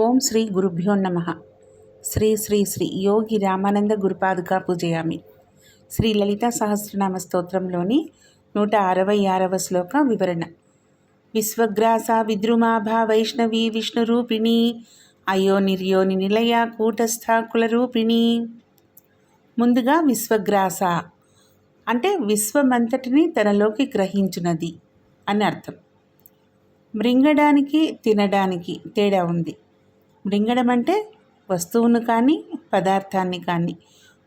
ఓం శ్రీ గురుభ్యో నమ. శ్రీ శ్రీ శ్రీ యోగి రామానంద గురుపాదుకా పూజయామి. శ్రీ లలితా సహస్రనామ స్తోత్రంలోని నూట అరవై ఆరవ శ్లోక వివరణ. విశ్వగ్రాస విద్రుమాభా వైష్ణవి విష్ణురూపిణి అయో నిర్యోని నిలయ కూటస్థ కులరూపిణి ముందుగా విశ్వగ్రాస అంటే విశ్వమంతటిని తనలోకి గ్రహించినది అని అర్థం. మృంగడానికి తినడానికి తేడా ఉంది. మృంగడం అంటే వస్తువును కానీ పదార్థాన్ని కానీ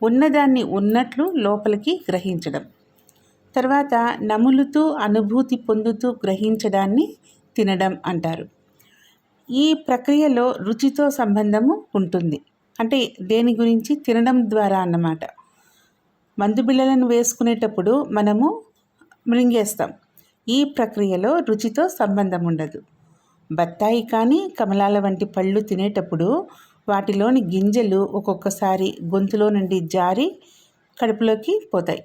ఉన్నదాన్ని ఉన్నట్లు లోపలికి గ్రహించడం. తర్వాత నములుతూ అనుభూతి పొందుతూ గ్రహించడాన్ని తినడం అంటారు. ఈ ప్రక్రియలో రుచితో సంబంధము ఉంటుంది. అంటే దేని గురించి? తినడం ద్వారా అన్నమాట. మందు బిళ్ళలను వేసుకునేటప్పుడు మనము మృంగేస్తాం. ఈ ప్రక్రియలో రుచితో సంబంధం ఉండదు. బత్తాయి కానీ కమలాల వంటి పళ్ళు తినేటప్పుడు వాటిలోని గింజలు ఒక్కొక్కసారి గొంతులో నుండి జారి కడుపులోకి పోతాయి.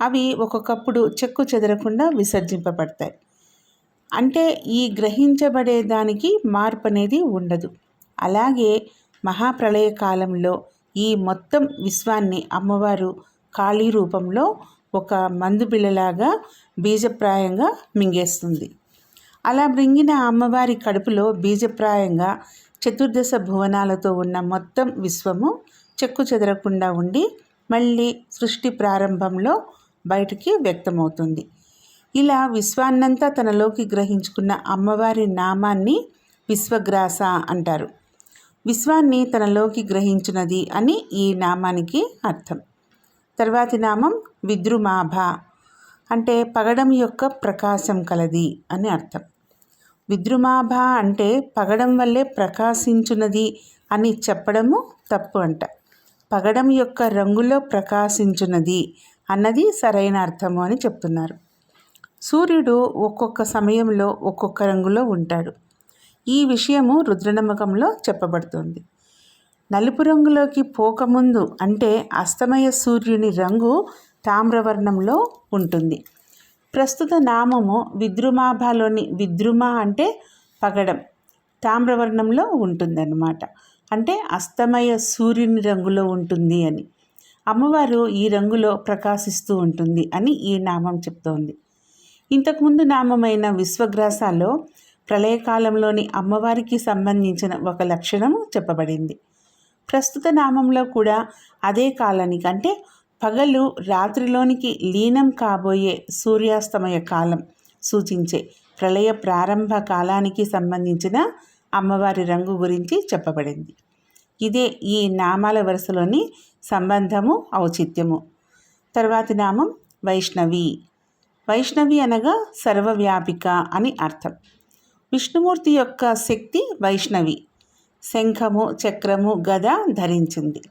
అవి ఒక్కొక్కప్పుడు చెక్కు చెదరకుండా విసర్జింపబడతాయి. అంటే ఈ గ్రహించబడే దానికి మార్పు అనేది ఉండదు. అలాగే మహాప్రళయ కాలంలో ఈ మొత్తం విశ్వాన్ని అమ్మవారు ఖాళీ రూపంలో ఒక మందు బిళ్ళలాగా బీజప్రాయంగా మింగేస్తుంది. అలా మృంగిన అమ్మవారి కడుపులో బీజప్రాయంగా చతుర్దశ భువనాలతో ఉన్న మొత్తం విశ్వము చెక్కు చెదరకుండా ఉండి మళ్ళీ సృష్టి ప్రారంభంలో బయటికి వ్యక్తమవుతుంది. ఇలా విశ్వాన్నంతా తనలోకి గ్రహించుకున్న అమ్మవారి నామాన్ని విశ్వగ్రాస అంటారు. విశ్వాన్ని తనలోకి గ్రహించినది అని ఈ నామానికి అర్థం. తర్వాతి నామం విద్రుమాభ అంటే పగడం యొక్క ప్రకాశం కలది అని అర్థం. విద్రుమాభ అంటే పగడం వల్లే ప్రకాశించున్నది అని చెప్పడము తప్పు అంట. పగడం యొక్క రంగులో ప్రకాశించున్నది అన్నది సరైన అర్థము అని చెప్తున్నారు. సూర్యుడు ఒక్కొక్క సమయంలో ఒక్కొక్క రంగులో ఉంటాడు. ఈ విషయము రుద్రనమ్మకంలో చెప్పబడుతుంది. నలుపు రంగులోకి పోకముందు అంటే అస్తమయ సూర్యుని రంగు తామ్రవర్ణంలో ఉంటుంది. ప్రస్తుత నామము విద్రుమాభలోని విద్రుమ అంటే పగడం తామ్రవర్ణంలో ఉంటుందన్నమాట. అంటే అస్తమయ సూర్యుని రంగులో ఉంటుంది అని. అమ్మవారు ఈ రంగులో ప్రకాశిస్తూ ఉంటుంది అని ఈ నామం చెప్తోంది. ఇంతకుముందు నామమైన విశ్వగ్రాసాల్లో ప్రళయకాలంలోని అమ్మవారికి సంబంధించిన ఒక లక్షణము చెప్పబడింది. ప్రస్తుత నామంలో కూడా అదే కాలానికి అంటే పగలు రాత్రిలోనికి లీనం కాబోయే సూర్యాస్తమయ కాలం సూచించే ప్రళయ ప్రారంభ కాలానికి సంబంధించిన అమ్మవారి రంగు గురించి చెప్పబడింది. ఇదే ఈ నామాల వరుసలోని సంబంధము ఔచిత్యము. తర్వాతి నామం వైష్ణవి. వైష్ణవి అనగా సర్వవ్యాపిక అని అర్థం. విష్ణుమూర్తి యొక్క శక్తి వైష్ణవి. శంఖము చక్రము గద ధరించింది.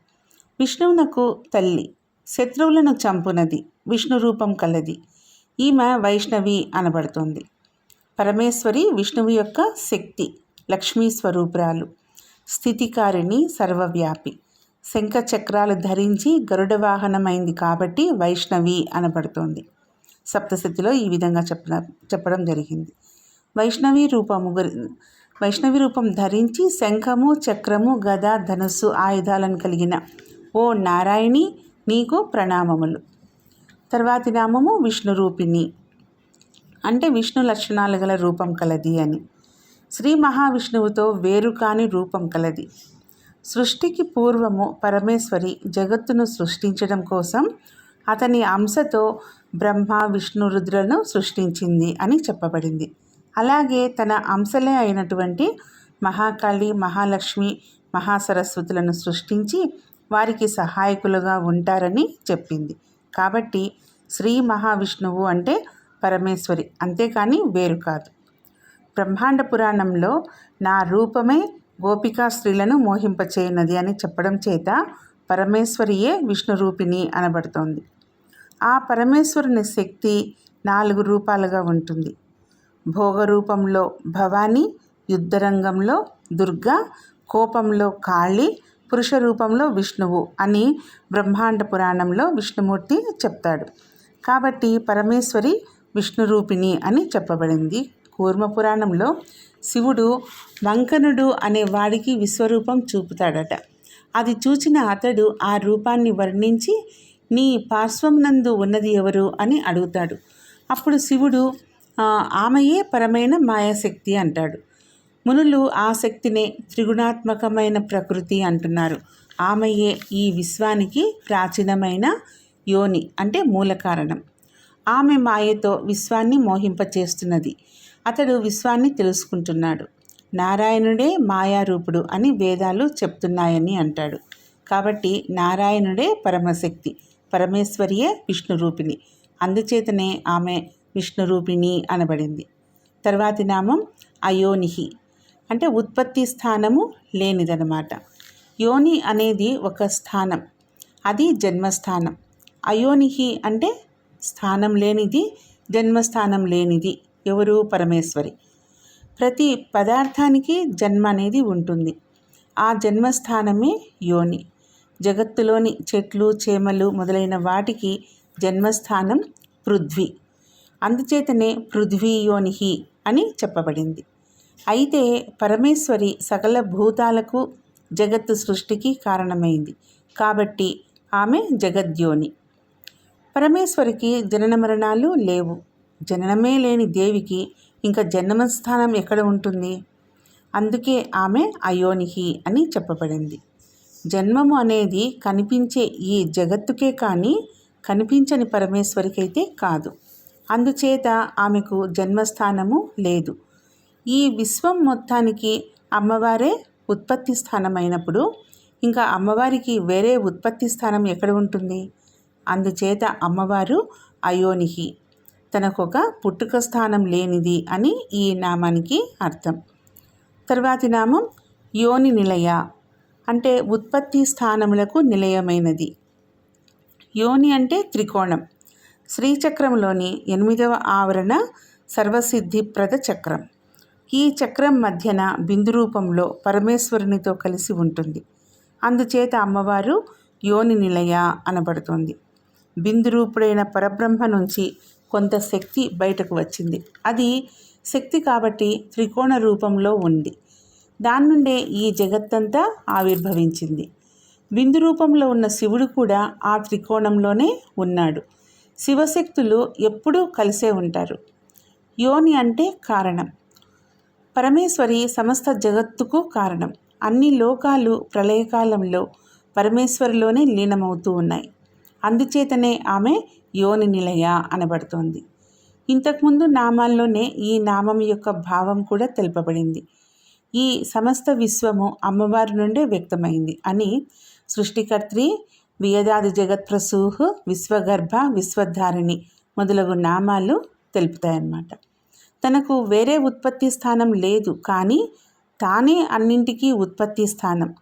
విష్ణువునకు తల్లి. శత్రువులను చంపునది విష్ణు రూపం కలది. ఈమె వైష్ణవి అనబడుతుంది. పరమేశ్వరి విష్ణువు యొక్క శక్తి లక్ష్మీ స్వరూపురాలు. స్థితికారిణి సర్వవ్యాపి. శంఖ చక్రాలు ధరించి గరుడ వాహనమైంది కాబట్టి వైష్ణవి అనబడుతోంది. సప్తశతిలో ఈ విధంగా చెప్ప చెప్పడం జరిగింది. వైష్ణవి రూపము వైష్ణవి రూపం ధరించి శంఖము చక్రము గద ధనుస్సు ఆయుధాలను కలిగిన ఓ నారాయణి నీకు ప్రణామములు. తర్వాతి నామము విష్ణు రూపిణి అంటే విష్ణు లక్షణాలు గల రూపం కలది అని. శ్రీ మహావిష్ణువుతో వేరు కాని రూపం కలది. సృష్టికి పూర్వము పరమేశ్వరి జగత్తును సృష్టించడం కోసం అతని అంశతో బ్రహ్మ విష్ణు రుద్రను సృష్టించింది అని చెప్పబడింది. అలాగే తన అంశలే అయినటువంటి మహాకాళి మహాలక్ష్మి మహాసరస్వతులను సృష్టించి వారికి సహాయకులుగా ఉంటారని చెప్పింది. కాబట్టి శ్రీ మహావిష్ణువు అంటే పరమేశ్వరి అంతేకాని వేరు కాదు. బ్రహ్మాండ పురాణంలో నా రూపమే గోపికా స్త్రీలను మోహింపచేయనది అని చెప్పడం చేత పరమేశ్వరియే విష్ణు రూపిణి అనబడుతోంది. ఆ పరమేశ్వరుని శక్తి నాలుగు రూపాలుగా ఉంటుంది. భోగరూపంలో భవానీ యుద్ధరంగంలో దుర్గా కోపంలో కాళి పురుష రూపంలో విష్ణువు అని బ్రహ్మాండ పురాణంలో విష్ణుమూర్తి చెప్తాడు. కాబట్టి పరమేశ్వరి విష్ణు రూపిణి అని చెప్పబడింది. కూర్మ పురాణంలో శివుడు మంకనుడు అనే వాడికి విశ్వరూపం చూపుతాడట. అది చూచిన అతడు ఆ రూపాన్ని వర్ణించి నీ పార్శ్వమునందు ఉన్నది ఎవరు? అని అడుగుతాడు. అప్పుడు శివుడు ఆమెయే పరమైన మాయాశక్తి అంటాడు. మునులు ఆ శక్తినే త్రిగుణాత్మకమైన ప్రకృతి అంటున్నారు. ఆమెయే ఈ విశ్వానికి ప్రాచీనమైన యోని అంటే మూల కారణం. ఆమె మాయతో విశ్వాన్ని మోహింపచేస్తున్నది. అతడు విశ్వాన్ని తెలుసుకుంటున్నాడు. నారాయణుడే మాయారూపుడు అని వేదాలు చెప్తున్నాయని అంటాడు. కాబట్టి నారాయణుడే పరమశక్తి పరమేశ్వరియే విష్ణురూపిణి. అందుచేతనే ఆమె విష్ణురూపిణి అనబడింది. తర్వాతి నామం అయోనిహి. అంటే ఉత్పత్తి స్థానము లేనిదనమాట యోని అనేది ఒక స్థానం. అది జన్మస్థానం. అయోనిహి అంటే స్థానం లేనిది జన్మస్థానం లేనిది. ఎవరు? పరమేశ్వరి. ప్రతి పదార్థానికి జన్మ అనేది ఉంటుంది. ఆ జన్మస్థానమే యోని. జగత్తులోని చెట్లు చేమలు మొదలైన వాటికి జన్మస్థానం పృథ్వీ. అందుచేతనే పృథ్వీ యోనిహి అని చెప్పబడింది. అయితే పరమేశ్వరి సకల భూతాలకు జగత్తు సృష్టికి కారణమైంది. కాబట్టి ఆమె జగద్యోని. పరమేశ్వరికి జనన మరణాలు లేవు. జననమే లేని దేవికి ఇంకా జన్మస్థానం ఎక్కడ ఉంటుంది? అందుకే ఆమె అయోనిహి అని చెప్పబడింది. జన్మము అనేది కనిపించే ఈ జగత్తుకే కానీ కనిపించని పరమేశ్వరికైతే కాదు. అందుచేత ఆమెకు జన్మస్థానము లేదు. ఈ విశ్వం మొత్తానికి అమ్మవారే ఉత్పత్తి స్థానం అయినప్పుడు ఇంకా అమ్మవారికి వేరే ఉత్పత్తి స్థానం ఎక్కడ ఉంటుంది? అందుచేత అమ్మవారు అయోనిహి. తనకొక పుట్టుక స్థానం లేనిది అని ఈ నామానికి అర్థం. తర్వాతి నామం యోని నిలయ. అంటే ఉత్పత్తి స్థానములకు నిలయమైనది. యోని అంటే త్రికోణం. శ్రీచక్రంలోని ఎనిమిదవ ఆవరణ సర్వసిద్ధిప్రద చక్రం. ఈ చక్రం మధ్యన బిందు రూపంలో పరమేశ్వరునితో కలిసి ఉంటుంది. అందుచేత అమ్మవారు యోని నిలయ అనబడుతోంది. బిందు రూపుడైన పరబ్రహ్మ నుంచి కొంత శక్తి బయటకు వచ్చింది. అది శక్తి కాబట్టి త్రికోణ రూపంలో ఉంది. దాని నుండే ఈ జగత్తంతా ఆవిర్భవించింది. బిందు రూపంలో ఉన్న శివుడు కూడా ఆ త్రికోణంలోనే ఉన్నాడు. శివశక్తులు ఎప్పుడూ కలిసే ఉంటారు. యోని అంటే కారణం. పరమేశ్వరి సమస్త జగత్తుకు కారణం. అన్ని లోకాలు ప్రళయకాలంలో పరమేశ్వరిలోనే లీనమవుతూ ఉన్నాయి. అందుచేతనే ఆమె యోని నిలయ అనబడుతోంది. ఇంతకుముందు నామాల్లోనే ఈ నామం యొక్క భావం కూడా తెలుపబడింది. ఈ సమస్త విశ్వము అమ్మవారి నుండే వ్యక్తమైంది అని సృష్టికర్త్రి వేదాది జగత్ప్రసూహ్ విశ్వగర్భ విశ్వధారిణి మొదలగు నామాలు తెలుపుతాయన్నమాట. తనకు వేరే ఉత్పత్తి స్థానం లేదు కానీ తానే అన్నింటికీ ఉత్పత్తి స్థానం.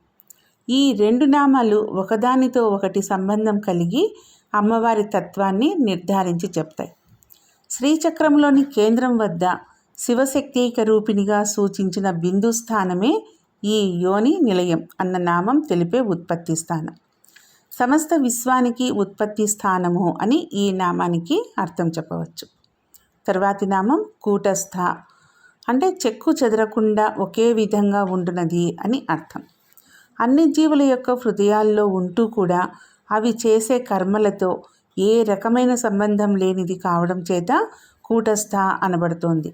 ఈ రెండు నామాలు ఒకదానితో ఒకటి సంబంధం కలిగి అమ్మవారి తత్వాన్ని నిర్ధారించి చెప్తాయి. శ్రీచక్రంలోని కేంద్రం వద్ద శివశక్తిక రూపిణిగా సూచించిన బిందు స్థానమే ఈ యోని నిలయం అన్న నామం తెలిపే ఉత్పత్తి స్థానం. సమస్త విశ్వానికి ఉత్పత్తి స్థానము అని ఈ నామానికి అర్థం చెప్పవచ్చు. తర్వాతి నామం కూటస్థ. అంటే చెక్కు చెదరకుండా ఒకే విధంగా ఉండునది అని అర్థం. అన్ని జీవుల యొక్క హృదయాల్లో ఉంటూ కూడా అవి చేసే కర్మలతో ఏ రకమైన సంబంధం లేనిది కావడం చేత కూటస్థ అనబడుతోంది.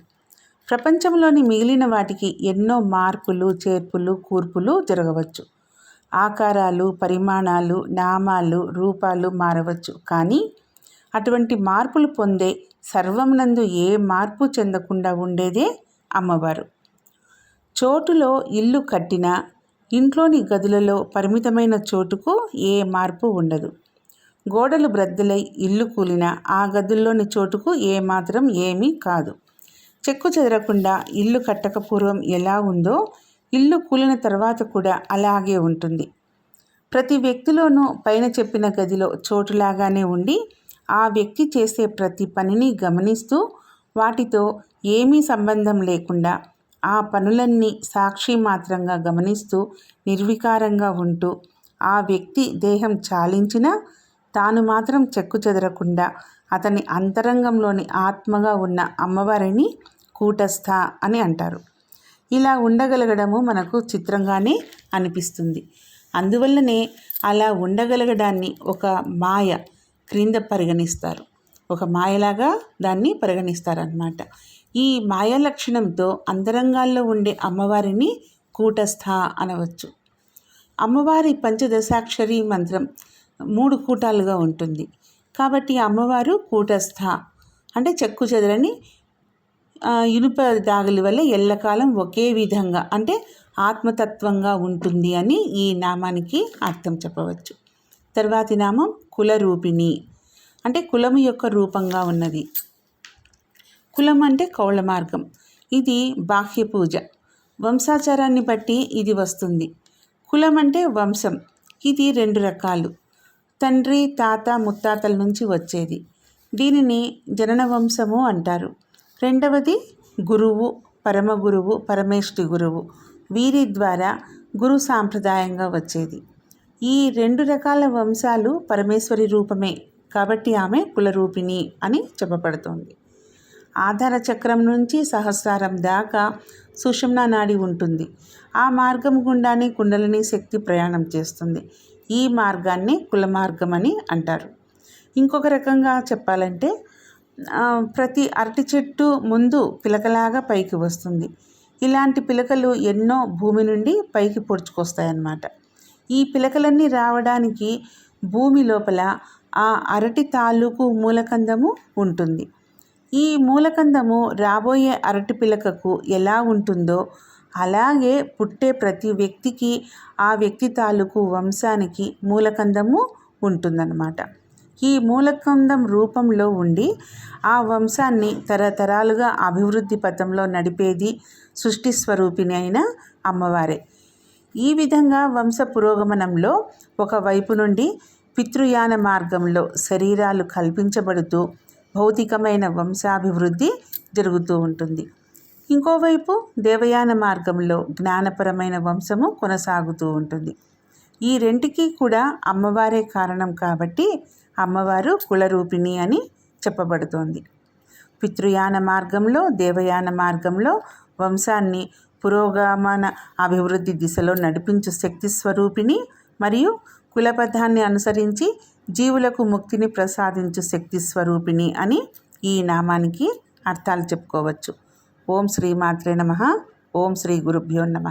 ప్రపంచంలోని మిగిలిన వాటికి ఎన్నో మార్పులు చేర్పులు కూర్పులు జరగవచ్చు. ఆకారాలు పరిమాణాలు నామాలు రూపాలు మారవచ్చు. కానీ అటువంటి మార్పులు పొందే సర్వమునందు ఏ మార్పు చెందకుండా ఉండేదే అమ్మవారు. చోటులో ఇల్లు కట్టినా ఇంట్లోని గదులలో పరిమితమైన చోటుకు ఏ మార్పు ఉండదు. గోడలు బ్రద్దలై ఇల్లు కూలిన ఆ గదుల్లోని చోటుకు ఏమాత్రం ఏమీ కాదు. చెక్కు చెదరకుండా ఇల్లు కట్టక పూర్వం ఎలా ఉందో ఇల్లు కూలిన తర్వాత కూడా అలాగే ఉంటుంది. ప్రతి వ్యక్తిలోనూ పైన చెప్పిన గదిలో చోటులాగానే ఉండి ఆ వ్యక్తి చేసే ప్రతి పనిని గమనిస్తూ వాటితో ఏమీ సంబంధం లేకుండా ఆ పనులన్నీ సాక్షి మాత్రంగా గమనిస్తూ నిర్వికారంగా ఉంటూ ఆ వ్యక్తి దేహం చాలించినా తాను మాత్రం చెక్కు చెదరకుండా అతని అంతరంగంలోని ఆత్మగా ఉన్న అమ్మవారిని కూటస్థ అని అంటారు. ఇలా ఉండగలగడము మనకు చిత్రంగానే అనిపిస్తుంది. అందువల్లనే అలా ఉండగలగడాన్ని ఒక మాయ క్రింద పరిగణిస్తారు. ఒక మాయలాగా దాన్ని పరిగణిస్తారనమాట ఈ మాయ లక్షణంతో అంతరంగాల్లో ఉండే అమ్మవారిని కూటస్థ అనవచ్చు. అమ్మవారి పంచదశాక్షరి మంత్రం మూడు కూటాలుగా ఉంటుంది. కాబట్టి అమ్మవారు కూటస్థ. అంటే చెక్కు చెదరని ఇనుప దాగుల వల్ల ఎల్లకాలం ఒకే విధంగా అంటే ఆత్మతత్వంగా ఉంటుంది అని ఈ నామానికి అర్థం చెప్పవచ్చు. తర్వాతి నామం కులరూపిణి. అంటే కులము యొక్క రూపంగా ఉన్నది. కులం అంటే కౌళ మార్గం. ఇది బాహ్య పూజ. వంశాచారాన్ని బట్టి ఇది వస్తుంది. కులం అంటే వంశం. ఇది రెండు రకాలు. తండ్రి తాత ముత్తాతల నుంచి వచ్చేది. దీనిని జనన వంశము అంటారు. రెండవది గురువు పరమ గురువు పరమేష్టి గురువు. వీరి ద్వారా గురు సాంప్రదాయంగా వచ్చేది. ఈ రెండు రకాల వంశాలు పరమేశ్వరి రూపమే కాబట్టి ఆమె కులరూపిణి అని చెప్పబడుతోంది. ఆధార చక్రం నుంచి సహస్రారం దాకా సుషుమ్నా నాడి ఉంటుంది. ఆ మార్గం గుండానే కుండలిని శక్తి ప్రయాణం చేస్తుంది. ఈ మార్గాన్ని కుల మార్గం అని అంటారు. ఇంకొక రకంగా చెప్పాలంటే ప్రతి అరటి చెట్టు ముందు పిలకలాగా పైకి వస్తుంది. ఇలాంటి పిలకలు ఎన్నో భూమి నుండి పైకి పొడుచుకొస్తాయన్నమాట. ఈ పిలకలన్నీ రావడానికి భూమి లోపల ఆ అరటి తాలూకు మూలకందము ఉంటుంది. ఈ మూలకందము రాబోయే అరటి పిలకకు ఎలా ఉంటుందో అలాగే పుట్టే ప్రతి వ్యక్తికి ఆ వ్యక్తి తాలూకు వంశానికి మూలకందము ఉంటుందన్నమాట. ఈ మూలకందం రూపంలో ఉండి ఆ వంశాన్ని తరతరాలుగా అభివృద్ధి పథంలో నడిపేది సృష్టి స్వరూపిణి అయిన అమ్మవారే. ఈ విధంగా వంశ పురోగమనంలో ఒకవైపు నుండి పితృయాన మార్గంలో శరీరాలు కల్పించబడుతూ భౌతికమైన వంశాభివృద్ధి జరుగుతూ ఉంటుంది. ఇంకోవైపు దేవయాన మార్గంలో జ్ఞానపరమైన వంశము కొనసాగుతూ ఉంటుంది. ఈ రెంటికి కూడా అమ్మవారే కారణం కాబట్టి అమ్మవారు కులరూపిణి అని చెప్పబడుతోంది. పితృయాన మార్గంలో దేవయాన మార్గంలో వంశాన్ని పురోగమన అభివృద్ధి దిశలో నడిపించు శక్తి స్వరూపిణి మరియు కులపథాన్ని అనుసరించి జీవులకు ముక్తిని ప్రసాదించు శక్తి స్వరూపిణి అని ఈ నామానికి అర్థాలు చెప్పుకోవచ్చు. ఓం శ్రీ మాత్రే నమ. ఓం శ్రీ గురుభ్యో నమ.